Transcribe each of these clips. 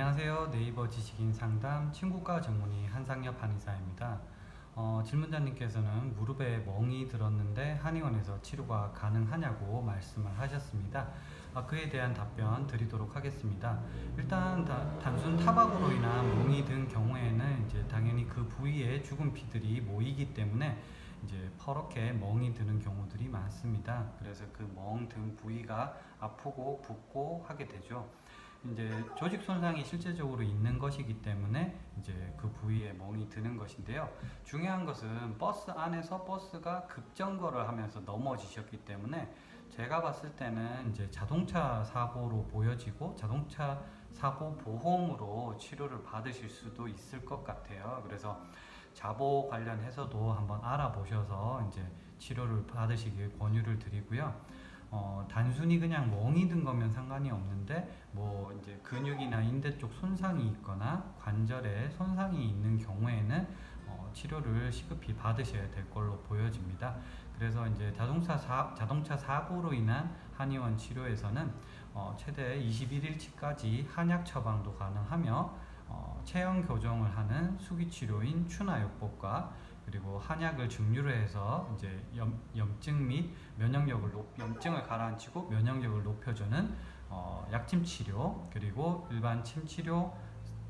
안녕하세요. 네이버 지식인 상담 친구과 전문의 한상엽 한의사입니다. 어, 질문자님께서는 무릎에 멍이 들었는데 한의원에서 치료가 가능하냐고 말씀을 하셨습니다. 아, 그에 대한 답변 드리도록 하겠습니다. 일단 다- 단순 타박으로 인한 멍이 든 경우에는 이제 당연히 그 부위에 죽은 피들이 모이기 때문에 이제 퍼렇게 멍이 드는 경우들이 많습니다. 그래서 그 멍 든 부위가 아프고 붓고 하게 되죠. 이제 조직 손상이 실제적으로 있는 것이기 때문에 이제 그 부위에 멍이 드는 것인데요. 중요한 것은 버스 안에서 버스가 급정거를 하면서 넘어지셨기 때문에 제가 봤을 때는 이제 자동차 사고로 보여지고 자동차 사고 보험으로 치료를 받으실 수도 있을 것 같아요. 그래서 자보 관련해서도 한번 알아보셔서 이제 치료를 받으시길 권유를 드리고요. 어, 단순히 그냥 멍이 든 거면 상관이 없는데 뭐 이제 근육이나 인대 쪽 손상이 있거나 관절에 손상이 있는 경우에는 어, 치료를 시급히 받으셔야 될 걸로 보여집니다. 그래서 이제 자동차 사, 자동차 사고로 인한 한의원 치료에서는 어, 최대 21일치까지 한약 처방도 가능하며 어, 체형 교정을 하는 수기 치료인 추나요법과 그리고 한약을 증류로 해서 이제 염, 염증 및 면역력을 높, 염증을 가라앉히고 면역력을 높여주는 어, 약침 치료 그리고 일반 침 치료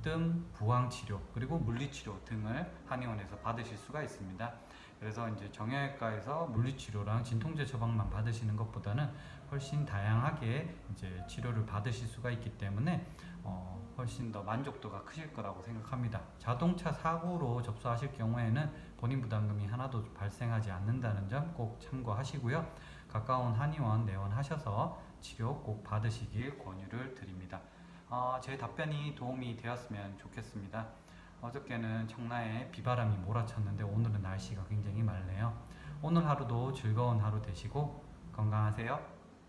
등 부항 치료 그리고 물리 치료 등을 한의원에서 받으실 수가 있습니다. 그래서 이제 정형외과에서 물리 치료랑 진통제 처방만 받으시는 것보다는 훨씬 다양하게 이제 치료를 받으실 수가 있기 때문에 어, 훨씬 더 만족도가 크실 거라고 생각합니다. 자동차 사고로 접수하실 경우에는 본인 부담금이 하나도 발생하지 않는다는 점 꼭 참고하시고요. 가까운 한의원 내원하셔서 치료 꼭 받으시길 권유를 드립니다. 어, 제 답변이 도움이 되었으면 좋겠습니다. 어저께는 청라에 비바람이 몰아쳤는데 오늘은 날씨가 굉장히 맑네요. 오늘 하루도 즐거운 하루 되시고 건강하세요.